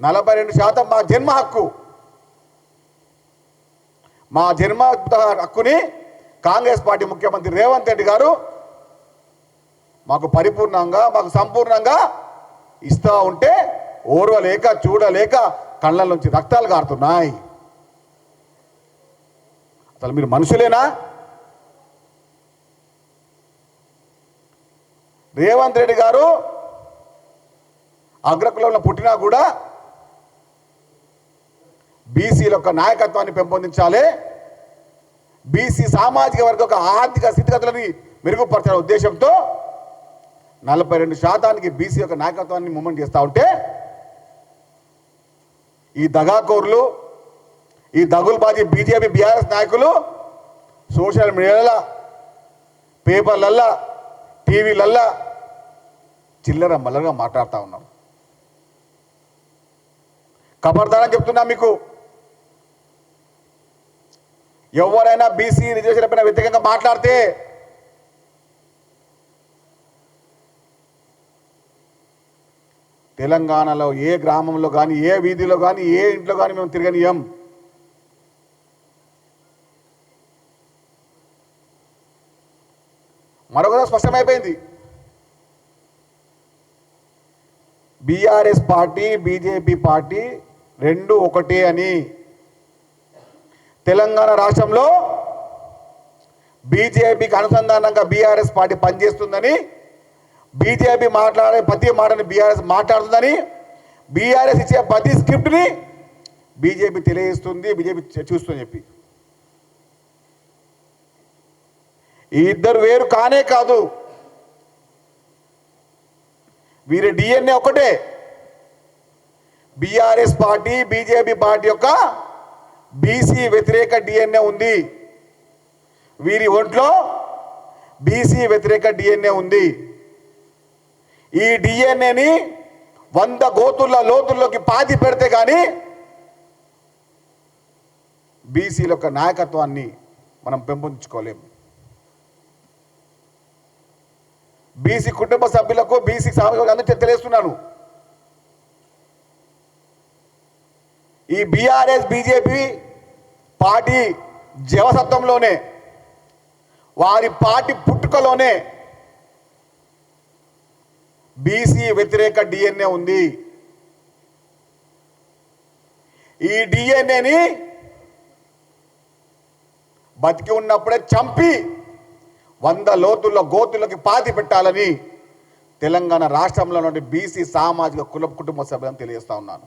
నలభై రెండు శాతం మా జన్మ హక్కు. మా జన్మ హక్కుని కాంగ్రెస్ పార్టీ ముఖ్యమంత్రి రేవంత్ రెడ్డి గారు మాకు పరిపూర్ణంగా మాకు సంపూర్ణంగా ఇస్తూ ఉంటే ఓర్వలేక చూడలేక కళ్ళ నుంచి రక్తాలు కారుతున్నాయి. అసలు మీరు మనుషులేనా? రేవంత్ రెడ్డి గారు అగ్రకులంలో పుట్టినా కూడా బీసీల యొక్క నాయకత్వాన్ని పెంపొందించాలి. బీసీ సామాజిక వర్గ యొక్క ఆర్థిక స్థితిగతులని మెరుగుపరచడం ఉద్దేశంతో నలభై రెండు శాతానికి బీసీ యొక్క నాయకత్వాన్ని మూమెంట్ చేస్తూ ఉంటే ఈ దగాకోర్లు ఈ దగుల్బాజీ బీజేపీ బీఆర్ఎస్ నాయకులు సోషల్ మీడియాల పేపర్లల్లా టీవీలల్లా చిల్లర మల్లరగా మాట్లాడుతూ ఉన్నారు. ఖబర్దారని చెప్తున్నా మీకు. ఎవరైనా బీసీ రిజర్వేషన్ పైన వ్యతిరేకంగా మాట్లాడితే తెలంగాణలో ఏ గ్రామంలో కానీ ఏ వీధిలో కానీ ఏ ఇంట్లో కానీ మేము తిరగనియం. మరొకదా స్పష్టమైపోయింది. బీఆర్ఎస్ పార్టీ బీజేపీ పార్టీ రెండు ఒకటే అని. తెలంగాణ రాష్ట్రంలో బీజేపీకి అనుసంధానంగా బీఆర్ఎస్ పార్టీ పనిచేస్తుందని బీజేపీ మాట్లాడే ప్రతి మాటని బీఆర్ఎస్ మాట్లాడుతుందని బీఆర్ఎస్ ఇచ్చే ప్రతి స్క్రిప్ట్ని బీజేపీ తెలియజేస్తుంది బీజేపీ చూస్తుందని చెప్పి. ఈ ఇద్దరు వేరు కానే కాదు. వీరి డిఎన్ఏ ఒకటే. బీఆర్ఎస్ పార్టీ బీజేపీ పార్టీ యొక్క బీసీ వ్యతిరేక డిఎన్ఏ ఉంది. వీరి ఒంట్లో బీసీ వ్యతిరేక డిఎన్ఏ ఉంది. ఈ డిఎన్ఏని వంద గోతుల లోతుల్లోకి పాతి పెడితే కానీ బీసీల యొక్క నాయకత్వాన్ని మనం పెంపొందించుకోలేము. బీసీ కుటుంబ సభ్యులకు బీసీ సామాజిక అందరికీ తెలియజేస్తున్నాను. ఈ బీఆర్ఎస్ బీజేపీ పార్టీ జీవసత్వంలోనే వారి పార్టీ పుట్టుకలోనే బీసీ వ్యతిరేక డిఎన్ఏ ఉంది. ఈ డిఎన్ఏని బతికి ఉన్నప్పుడే చంపి వంద లోతుల్లో గోతుల్లోకి పాతి పెట్టాలని తెలంగాణ రాష్ట్రంలో నుండి బీసీ సామాజిక కుల కుటుంబ సభ్యులను తెలియజేస్తా ఉన్నాను.